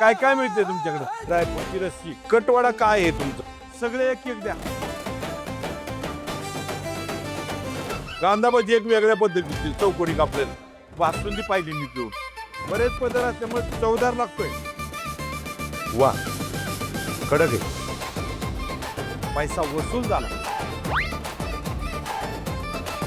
काय काय मिळते तुमच्याकडे? ड्रायफ्रूटची रस्सी. कटवाडा काय आहे तुमचं? सगळे एक एक द्या. कांदा भजी एक वेगळ्या पद्धतीची चौकोनी कापलेलं. बासुंदी पाहिली मी पिऊन बरेच पदार्थ असल्यामुळे चवदार लागतोय. वा. कडक आहे. पैसा वसूल झाला.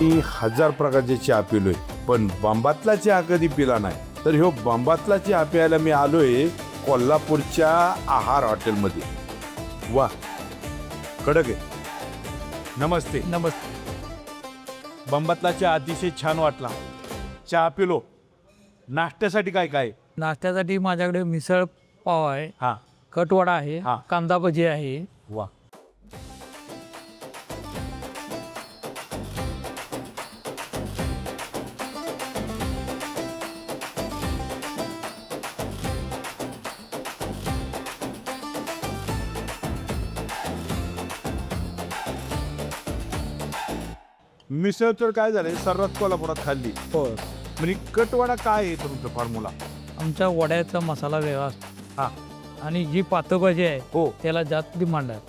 मी हजार प्रकारचे चहा पिलोय. पण बांबातला चहा कधी पिला नाही. तर ह्यो बांबातला चहा प्यायला मी आलोय कोल्हापूरच्या आहार हॉटेलमध्ये. वा कडक आहे. नमस्ते. नमस्ते. बंबातला चहा अतिशय छान वाटला. चहा पिलो. नाश्त्यासाठी काय काय? नाश्त्यासाठी माझ्याकडे मिसळ पाव आहे. हा. कटवडा आहे. हा. कांदा भजी आहे. वा. मिसळ तर काय झालंय? सर्रात कोल्हापुरात खाल्ली. हो म्हणजे कटवाडा काय आहे तुमचं फॉर्म्युला आमच्या वड्याचा मसाला वेगळा असतो. हा. आणि जी पातभाजी आहे हो. त्याला जास्त डिमांड आहे.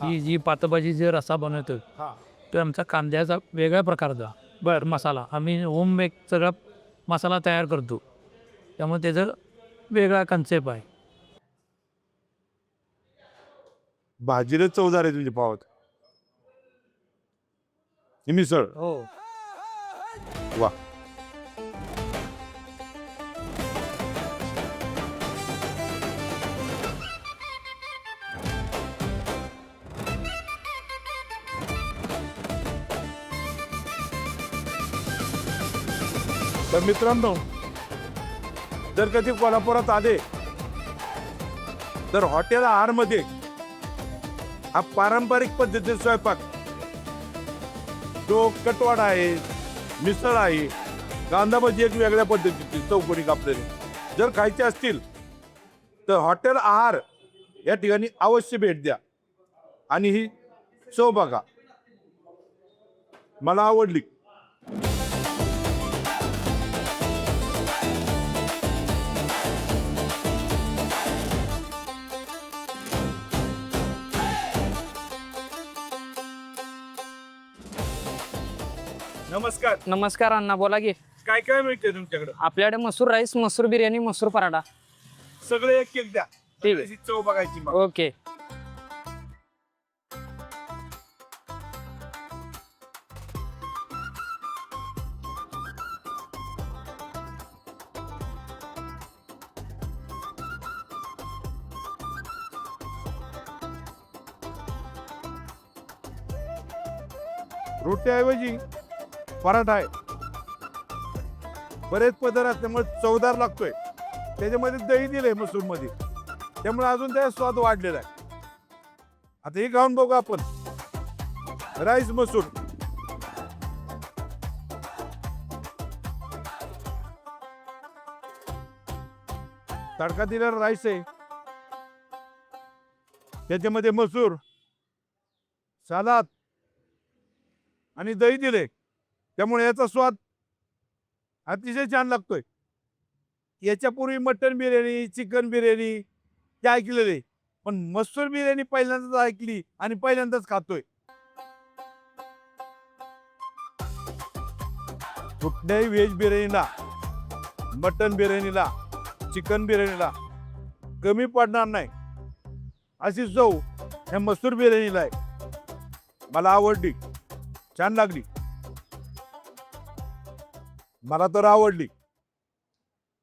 ती जी पातभाजी जे रसा बनवतो हा. तो आमचा कांद्याचा वेगळ्या प्रकारचा बर. मसाला. आम्ही होम मेक सगळा मसाला तयार करतो. त्यामुळे त्याचं वेगळा कन्सेप्ट आहे. भाजीला चवदार आहे तुझी पावत. ही मिसळ हो वा तर मित्रांनो जर कधी कोल्हापुरात आले तर हॉटेल आहार मध्ये हा पारंपरिक पद्धतीचा स्वयंपाक जो कटवाडा आहे मिसळ आहे कांदा भजी एक वेगळ्या पद्धतीची चौकोनी कापलेली. जर खायचे असतील तर हॉटेल आहार या ठिकाणी अवश्य भेट द्या आणि ही चव बघा मला आवडली. नमस्कार. नमस्कार अण्णा बोला की. काय काय मिळते तुमच्याकडे? आपल्याकडे मसूर राईस मसूर बिर्याणी मसूर पराठा. सगळे एक एक द्या. ठीक आहे. चव बघायची मग ओके. रोट्याऐवजी पराठा आहे. बरेच पदार्थ असल्यामुळे चवदार लागतोय. त्याच्यामध्ये दही दिलंय मसूरमध्ये त्यामुळे अजून त्याचा स्वाद वाढलेला आहे. आता हे खाऊन बघू आपण. राईस मसूर. तडका दिलेला राईस आहे. त्याच्यामध्ये मसूर सलाद आणि दही दिले त्यामुळे याचा स्वाद अतिशय छान लागतोय. याच्यापूर्वी मटन बिर्याणी चिकन बिर्याणी ते ऐकलेले. पण मसूर बिर्याणी पहिल्यांदाच ऐकली आणि पहिल्यांदाच खातोय. कुठल्याही व्हेज बिर्याणीला मटन बिर्याणीला चिकन बिर्याणीला कमी पडणार नाही. अशी चव ह्या मसूर बिर्याणीला आहे. मला आवडली. छान लागली. मला तर आवडली.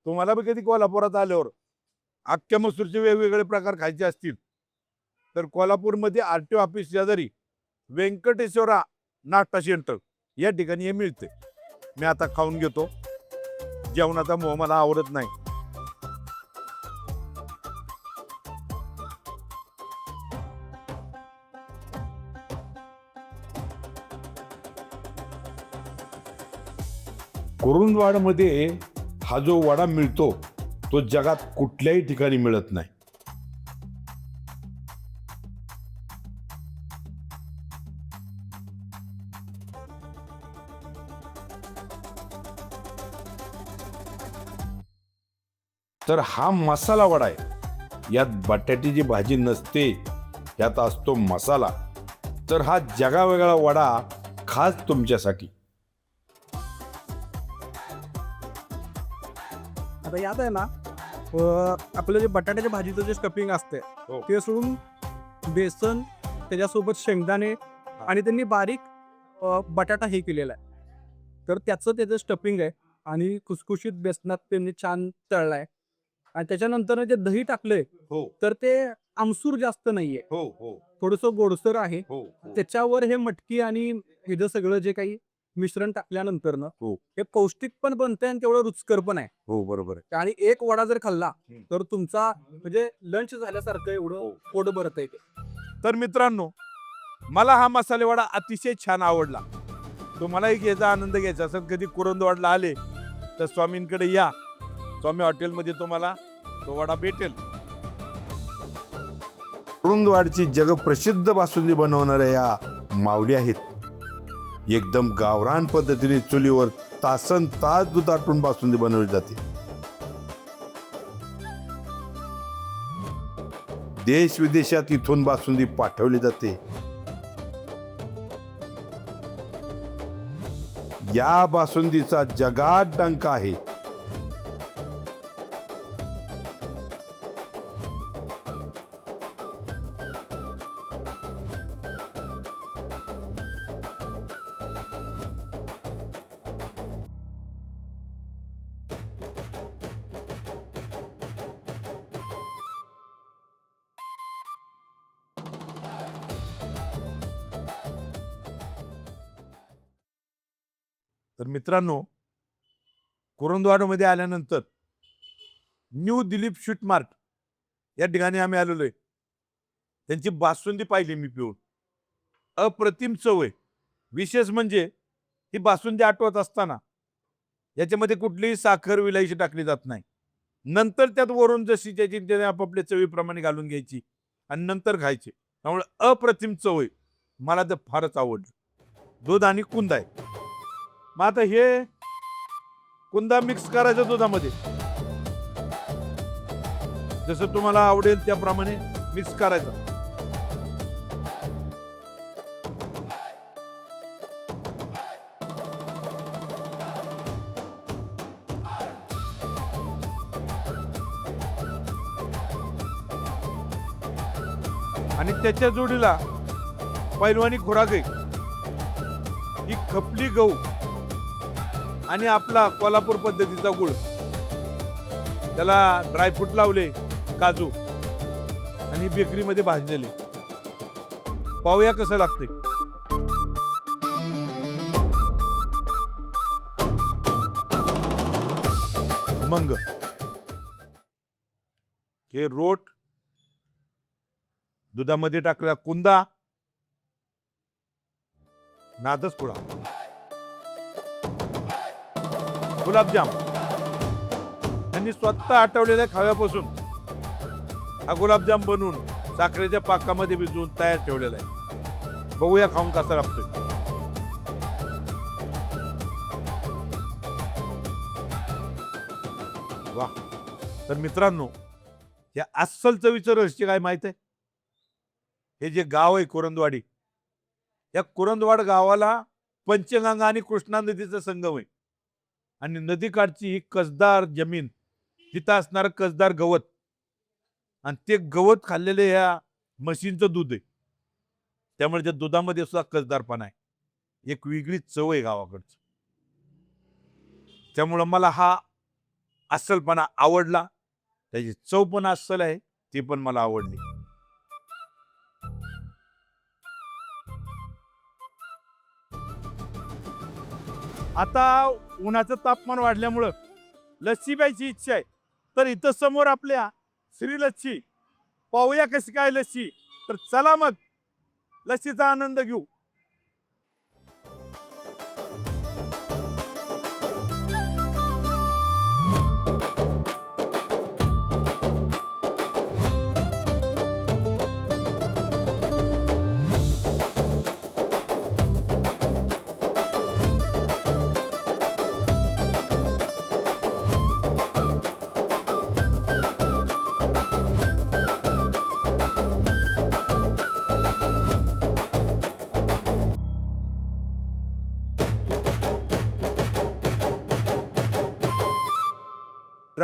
तुम्हाला बी कधी कोल्हापुरात आल्यावर अख्ख्या मसूरचे वेगवेगळे प्रकार खायचे असतील तर कोल्हापूरमध्ये आर टी ओ ऑफिस शेजारी व्यंकटेश्वरा नाश्ता सेंटर या ठिकाणी हे मिळते मी आता खाऊन घेतो. जेवणाचा मोह मला आवडत नाही. कुरुंदवाडमध्ये हा जो वडा मिळतो तो जगात कुठल्याही ठिकाणी मिळत नाही. तर हा मसाला वडा आहे. यात बटाट्याची भाजी नसते यात असतो मसाला. तर हा जगावेगळा वडा खास तुमच्यासाठी. आता यात आहे ना अ, आपलं जे बटाट्याच्या भाजीचं जे स्टफिंग असते हो. ते सोडून बेसन त्याच्यासोबत शेंगदाणे आणि त्यांनी बारीक अ, बटाटा हे केलेला आहे. तर त्याचं त्याचं स्टफिंग आहे आणि खुसखुशीत बेसनात त्यांनी छान तळलं आहे आणि त्याच्यानंतर जे दही टाकलंय हो. तर ते आमसूर जास्त नाहीये. हो हो. थोडंसं गोडसर आहे. हो. त्याच्यावर हे मटकी आणि हे जे सगळं जे काही मिश्रण टाकल्यानंतर ना हो. हे पौष्टिक पण बनतंय आणि तेवढं रुचकर पण आहे. हो बरोबर आहे. आणि एक वडा जर खाल्ला हम्म. तर तुमचा म्हणजे लंच झाल्यासारखं एवढं हो. पोट भरत आहे ते. तर मित्रांनो मला हा मसाले वडा अतिशय छान आवडला. तुम्हालाही याचा आनंद घ्यायचा असेल कधी कुरंदवाडला आले तर स्वामींकडे या. स्वामी हॉटेलमध्ये तुम्हाला तो वडा भेटेल. कुरुंदवाडची जगप्रसिद्ध बासुंदी बनवणाऱ्या या माऊली आहेत. एकदम गावरान पद्धतीने चुलीवर तासन तास दूध आटून बासुंदी बनवली जाते. देश विदेशात इथून बासुंदी पाठवली जाते. या बासुंदीचा जगात डंका आहे. तर मित्रांनो कुरुंदवाडमध्ये आल्यानंतर न्यू दिलीप शूट मार्ट या ठिकाणी आम्ही आलेलो आहे. त्यांची बासुंदी पाहिली मी पिऊन. अप्रतिम चव आहे. विशेष म्हणजे ही बासुंदी आठवत असताना याच्यामध्ये कुठलीही साखर विलायची टाकली जात नाही. नंतर त्यात वरून जशी त्याची त्याने आपापल्या चवीप्रमाणे घालून घ्यायची आणि नंतर खायची. त्यामुळे अप्रतिम चव आहे. मला तर फारच आवडलं. दूध आणि कुंद आहे. मग आता हे कुंदा मिक्स करायचा दुधामध्ये. जसं तुम्हाला आवडेल त्याप्रमाणे मिक्स करायचं. आणि त्याच्या जोडीला पैलवानी खुराक आहे. ही खपली गहू. आणि आपला कोल्हापूर पद्धतीचा गुळ. त्याला ड्रायफ्रूट लावले काजू आणि बेकरीमध्ये भाजलेले. पाहूया कसं लागते मंग. हे रोट दुधामध्ये टाकला कुंदा नादच पुढा गुलाबजाम. त्यांनी स्वतः आठवलेल्या खाव्यापासून हा गुलाबजाम बनवून साखरेच्या पाकामध्ये भिजवून तयार ठेवलेला आहे. बघूया खाऊन कसा लागतोय. वा तर मित्रांनो या अस्सल चवीचं रहस्य काय माहीत आहे? हे जे गाव आहे कुरंदवाडी या कुरंदवाड गावाला पंचगंगा आणि कृष्णा नदीचा संगम आहे. आणि नदीकाठची ही कसदार जमीन तिथं असणारं कसदार गवत. आणि ते गवत खाल्लेले ह्या म्हशींचं दूध आहे. त्यामुळे त्या दुधामध्ये सुद्धा कसदारपणा आहे. एक वेगळी चव आहे गावाकडचं. त्यामुळं मला हा अस्सलपणा आवडला. त्याची चव पण अस्सल आहे ती पण मला आवडली. आता उन्हाचं तापमान वाढल्यामुळं लस्सी प्यायची इच्छा आहे. तर इथं समोर आपल्या श्री लस्सी. पाहूया कशी काय लस्सी. तर चला मग लस्सीचा आनंद घेऊ.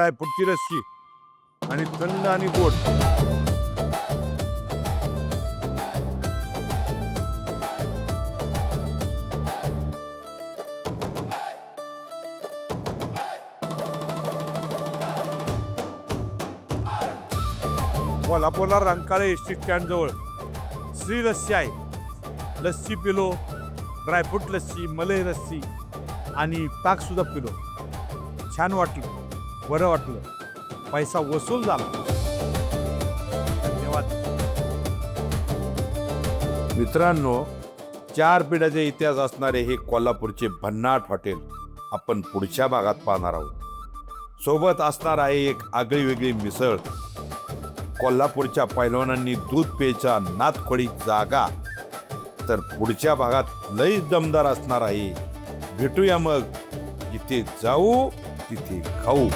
ड्रायफ्रूटची रस्सी आणि थंड आणि गोड. कोल्हापूरला रंकाळे एस टी स्टँड जवळ. श्री लस्सी आहे. लस्सी पिलो ड्रायफ्रूट लस्सी मलई लस्सी आणि ताकसुद्धा पिलो. छान वाटलं. बरं वाटलं. पैसा वसूल झाला. धन्यवाद. मित्रांनो चार पिढ्याचे इतिहास असणारे हे कोल्हापूरचे भन्नाट हॉटेल आपण पुढच्या भागात पाहणार आहोत. सोबत असणार आहे एक आगळी वेगळी मिसळ. कोल्हापूरच्या पैलवानांनी दूध पेचा नातखोडी जागा. तर पुढच्या भागात लई दमदार असणार आहे. भेटूया मग. जिथे जाऊ तिथे खाऊ.